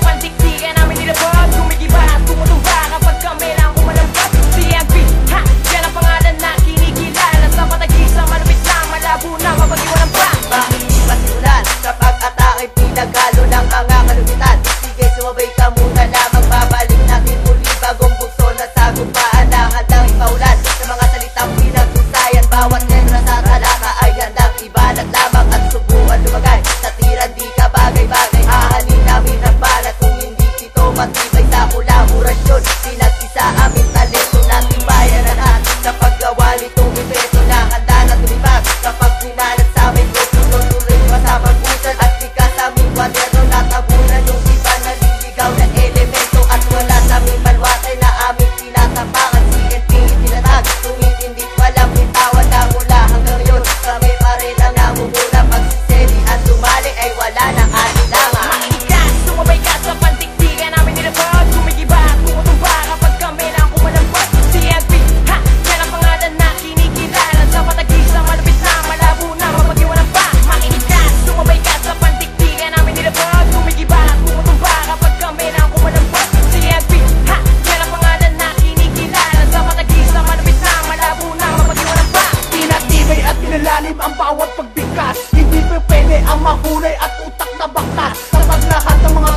cuanti lahat ng mga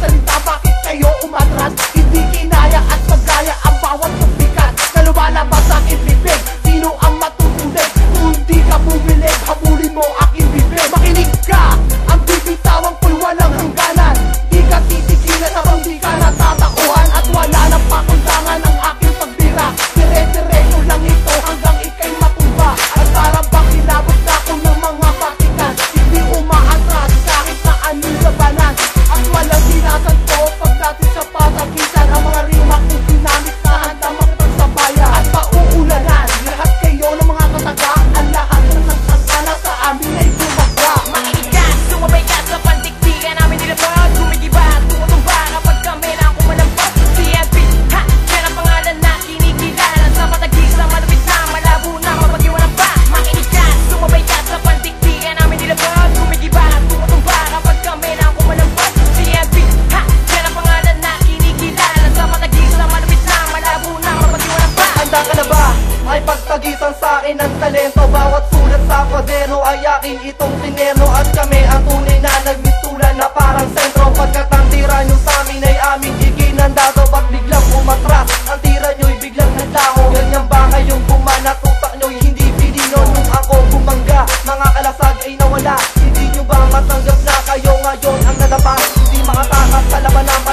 malaki itong dinero At kami ang tunay na nagmitulan na parang sentro Pagkat ang tira nyo sa amin ay aming ikinandado Ba't biglang umatras? Ang tira nyo'y biglang naglaho Ganyan ba kayong gumana? Tuta nyo'y hindi pilino Nung ako bumangga, mga kalasag ay nawala Hindi nyo ba matanggap na kayo ngayon ang nalapas? Hindi makatakas sa laban ng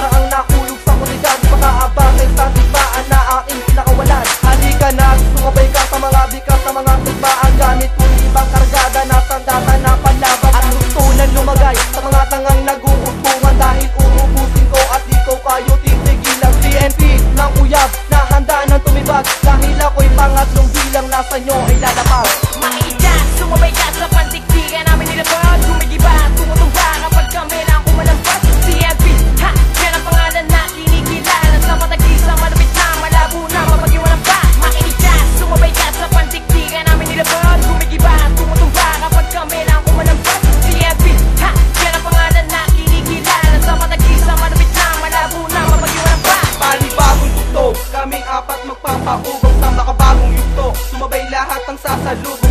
batang sasalubong.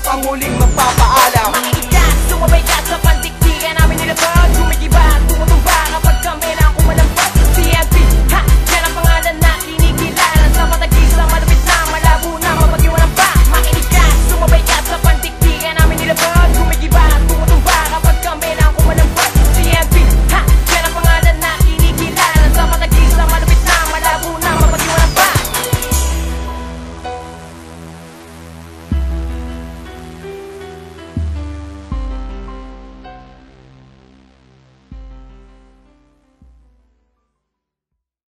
ang panguling mapapa